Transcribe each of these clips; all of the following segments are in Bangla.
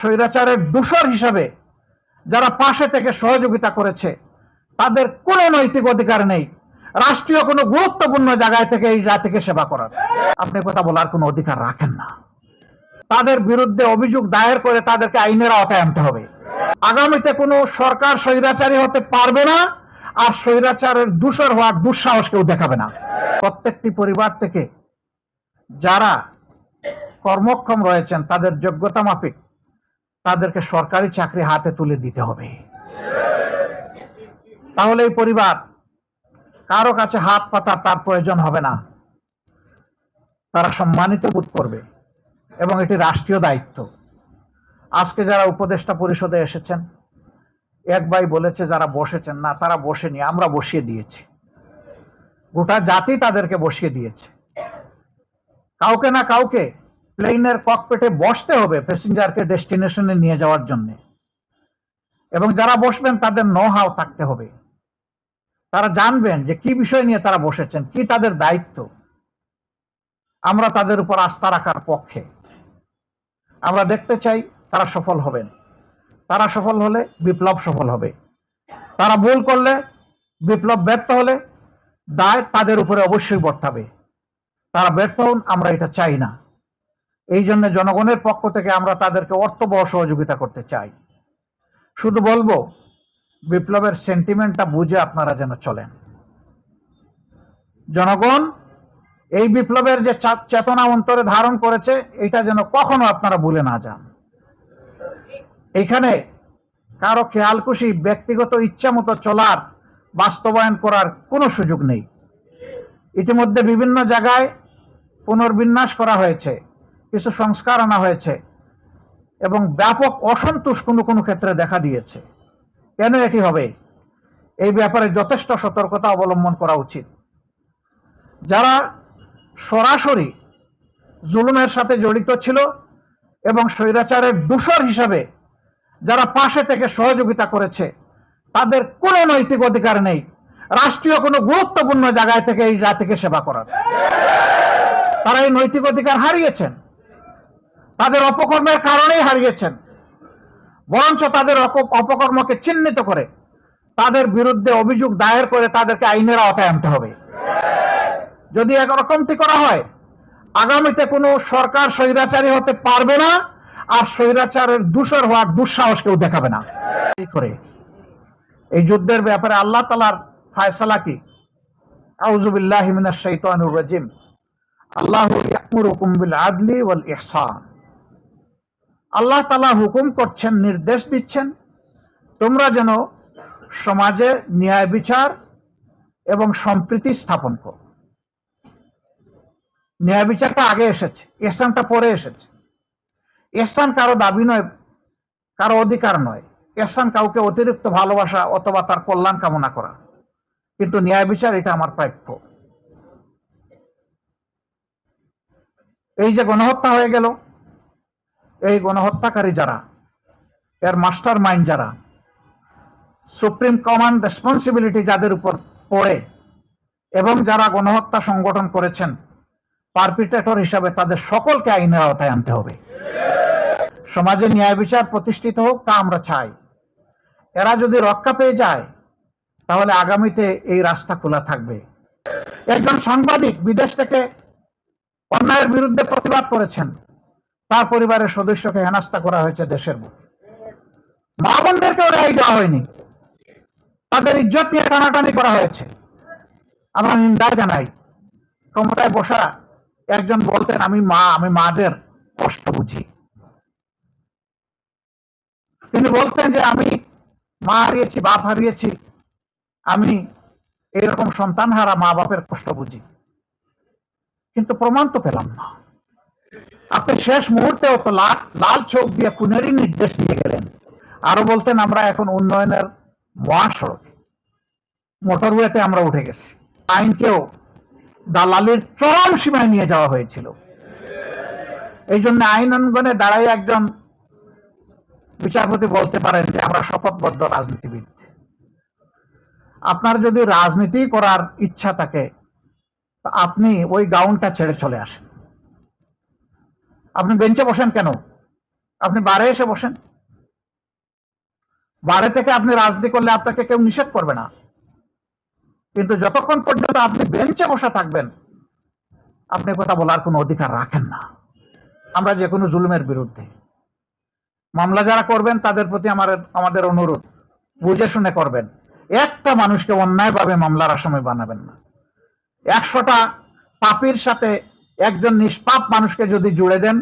স্বৈরাচারের দূষর হিসাবে যারা পাশে থেকে সহযোগিতা করেছে, তাদের কোনো নৈতিক অধিকার নেই। রাষ্ট্রীয় কোনো গুরুত্বপূর্ণ জায়গায় থেকে এই জাতিকে সেবা করার। আপনি কথা বলার কোনো অধিকার রাখেন না। তাদের বিরুদ্ধে অভিযোগ দায়ের করে তাদেরকে আইনের আওতায় আনতে হবে। আগামীতে কোনো সরকার স্বৈরাচারী হতে পারবে না, আর স্বৈরাচারের দূষর হওয়ার দুঃসাহস কেউ দেখাবে না। প্রত্যেকটি পরিবার থেকে যারা কর্মক্ষম রয়েছেন, তাদের যোগ্যতা মাফিক। তাদেরকে সরকারি চাকরি হাতে তুলে দিতে হবে। তাহলে এই পরিবার, কারও কাছে হাত পাতার তার প্রয়োজন হবে না। তারা সম্মানিত বোধ করবে এবং এটি রাষ্ট্রীয় দায়িত্ব। আজকে যারা উপদেষ্টা পরিষদে এসেছেন, এক ভাই বলেছে, যারা বসেছেন, না, তারা বসেনি, আমরা বসিয়ে দিয়েছি। গোটা জাতি তাদেরকে বসিয়ে দিয়েছে। কাউকে না কাউকে প্লেনের ককপেটে বসতে হবে প্যাসেঞ্জারকে ডেস্টিনেশনে নিয়ে যাওয়ার জন্য। এবং যারা বসবেন, তাদের নো হাও থাকতে হবে। তারা জানবেন যে কি বিষয় নিয়ে তারা বসেছেন, কি তাদের দায়িত্ব। আমরা তাদের উপর আস্থা রাখার পক্ষে। আমরা দেখতে চাই তারা সফল হবেন। তারা সফল হলে বিপ্লব সফল হবে। তারা ভুল করলে বিপ্লব ব্যর্থ হলে দায় তাদের উপরে অবশ্যই বর্তাবে। তারা ব্যর্থ হন, আমরা এটা চাই না। এই জন্য জনগণের পক্ষ থেকে আমরা তাদেরকে অর্থবহ সহযোগিতা করতে চাই। শুধু বলব, বিপ্লবের সেন্টিমেন্টটা বুঝে আপনারা যেন চলেন। জনগণ, এই বিপ্লবের যে চেতনা অন্তরে ধারণ করেছে, এটা যেন কখনো আপনারা ভুলে না যান। এখানে কারও খেয়াল খুশি ব্যক্তিগত ইচ্ছা মতো চলার, বাস্তবায়ন করার কোনো সুযোগ নেই। ইতিমধ্যে বিভিন্ন জায়গায় পুনর্বিন্যাস করা হয়েছে। কিছু সংস্কার আনা হয়েছে এবং ব্যাপক অসন্তোষ কোনো কোনো ক্ষেত্রে দেখা দিয়েছে। কেন এটি হবে? এই ব্যাপারে যথেষ্ট সতর্কতা অবলম্বন করা উচিত। যারা সরাসরি জুলুমের সাথে জড়িত ছিল এবং স্বৈরাচারের দূষর হিসাবে যারা পাশে থেকে সহযোগিতা করেছে, তাদের কোনো নৈতিক অধিকার নেই। রাষ্ট্রীয় কোনো গুরুত্বপূর্ণ জায়গায় থেকে এই জাতিকে সেবা করার। তারা এই নৈতিক অধিকার হারিয়েছেন। তাদের অপকর্মের কারণেই হারিয়েছেন। বরঞ্চ তাদের অপকর্মকে চিহ্নিত করে তাদের বিরুদ্ধে অভিযোগ দায়ের করে তাদেরকে আইনের আওতায় আনতে হবে। যদি একরকমটি করা হয়, আগামীতে কোনো সরকার স্বৈরাচারী হতে পারবে না আর স্বৈরাচারের দূষর হওয়ার দুঃসাহস কেউ দেখাবে না। করে এই যুদ্ধের ব্যাপারে আল্লাহ তালার ফায়সালা কি? আউজুবিল্লাহ রাজিম। আল্লাহ ইয়ামুরুকুম বিল আদলি ওয়াল ইহসান। আল্লাহ তালা হুকুম করছেন, নির্দেশ দিচ্ছেন, তোমরা যেন সমাজে ন্যায় বিচার এবং সম্প্রীতি স্থাপন করো। ন্যায় বিচারটা আগে এসেছে, এহসানটা পরে এসেছে। এহসান কারও দাবি নয়, কারও অধিকার নয়। এহসান কাউকে অতিরিক্ত ভালোবাসা অথবা তার কল্যাণ কামনা করা। কিন্তু ন্যায় বিচার এটা আমার প্রাপ্য। এই যে গণহত্যা হয়ে গেল এই গণহত্যাকারী যারা, এর মাস্টার মাইন্ড যারা, সুপ্রিম কমান্ড রেসপন্সিবিলিটি যাদের উপর পড়ে, এবং যারা গণহত্যা সংগঠন করেছেন, পারপিটেটর হিসাবে তাদের সকলকে আইনের আওতায় আনতে হবে। সমাজে ন্যায় বিচার প্রতিষ্ঠিত হোক, তা আমরা চাই। এরা যদি রক্ষা পেয়ে যায়, তাহলে আগামীতে এই রাস্তা খোলা থাকবে। একজন সাংবাদিক বিদেশ থেকে অন্যায়ের বিরুদ্ধে প্রতিবাদ করেছেন। তার পরিবারের সদস্যকে হেনাস্তা করা হয়েছে দেশের বুকে। মা বোনদেরকেও রেহাই দেওয়া হয়নি। তাদের ইজ্জত নিয়ে টানাটানি করা হয়েছে। আমরা নিন্দা জানাই, ক্ষমতায় বসা একজন বলতেন, আমি মা, আমি মাদের কষ্ট বুঝি। তিনি বলতেন যে, আমি মা হারিয়েছি, বাপ হারিয়েছি, আমি এরকম সন্তান হারা মা বাপের কষ্ট বুঝি। কিন্তু প্রমাণ তো পেলাম না। আপনি শেষ মুহূর্তেও তো লাল লাল চোখ দিয়ে খুনেরই নির্দেশ দিয়ে গেলেন। আরও বলতেন, আমরা এখন উন্নয়নের মহাসড়কে। মোটরওয়েতে আমরা উঠে গেছি। আইনকেও দালালির চরম সীমায় নিয়ে যাওয়া হয়েছিল। এই জন্য আইন অঙ্গনে দাঁড়াই একজন বিচারপতি বলতে পারেন যে, আমরা শপথবদ্ধ রাজনীতিবিদ। আপনার যদি রাজনীতি করার ইচ্ছা থাকে আপনি ওই গাউনটা ছেড়ে চলে আসেন। আপনি বেঞ্চে বসেন কেন? আপনি বারে এসে বসেন। বারে থেকে আপনি রাজনীতি করলে আপনাকে কেউ নিষেধ করবে না। কিন্তু যতক্ষণ পর্যন্ত আপনি বেঞ্চে বসে থাকবেন, আপনি কথা বলার কোনো অধিকার রাখেন না। আমরা যে কোনো জুলুমের বিরুদ্ধে। মামলা যারা করবেন, তাদের প্রতি আমার, আমাদের অনুরোধ, বুঝে শুনে করবেন। একটা মানুষকে অন্যায়ভাবে মামলার আসামি বানাবেন না। একশোটা পাপির সাথে একজন নিষ্পাপ মানুষকে যদি জুড়ে দেন,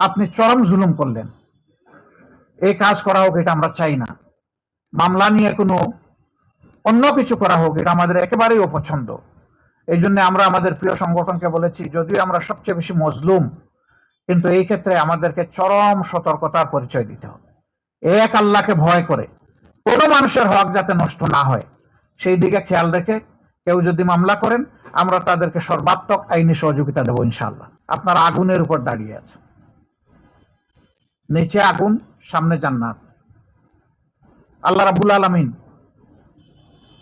আপনি চরম জুলুম করলেন। এই কাজ করা হোক, এটা আমরা চাই না। মামলা নিয়ে কোনো অন্য কিছু করা হোক, এটা আমাদের একেবারেই অপছন্দ। এই জন্য আমরা আমাদের প্রিয় সংগঠনকে বলেছি, যদিও আমরা সবচেয়ে বেশি মজলুম, কিন্তু এই ক্ষেত্রে আমাদেরকে চরম সতর্কতার পরিচয় দিতে হবে। এক আল্লাহকে ভয় করে কোনো মানুষের হক যাতে নষ্ট না হয়, সেই দিকে খেয়াল রেখে কেউ যদি মামলা করেন, আমরা তাদেরকে সর্বাত্মক আইনি সহযোগিতা দেবো ইনশাল্লাহ আপনারা আগুনের উপর দাঁড়িয়ে আছেন। নিচে আগুন, সামনে জান্নাত। আল্লাহ রাবুল আলমিন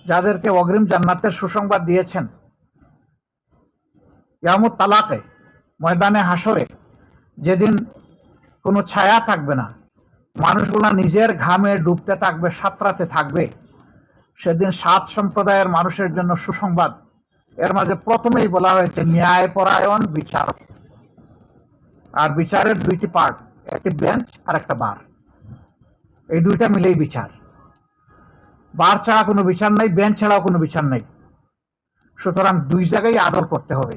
যাদেরকে অগ্রিম জান্নাতের সুসংবাদ দিয়েছেন ইয়ামুত তালাকে, ময়দানে হাসরে যেদিন কোনো ছায়া থাকবে না, মানুষগুলা নিজের ঘামে ডুবতে থাকবে, সাঁতরাতে থাকবে সেদিন সাত সম্প্রদায়ের মানুষের জন্য সুসংবাদ। এর মাঝে প্রথমেই বলা হয়েছে ন্যায় পরায়ণ বিচার। আর বিচারের দুইটি পার্ট একটি বেঞ্চ আর একটা বার এই দুইটা মিলেই বিচার। বার ছাড়া কোনো বিচার নাই বেঞ্চ ছাড়াও কোনো বিচার নাই। সুতরাং দুই জায়গায় আদর করতে হবে।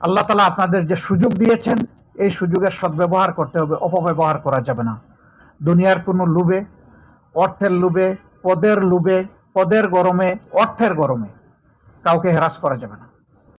আল্লাহ তালা আপনাদের যে সুযোগ দিয়েছেন, এই সুযোগের সদ্ব্যবহার করতে হবে, অপব্যবহার করা যাবে না। দুনিয়ার কোনো লুবে অর্থের লুবে পদের লুবে পদের গরমে অর্থের গরমে কাউকে হ্রাস করা যাবে না।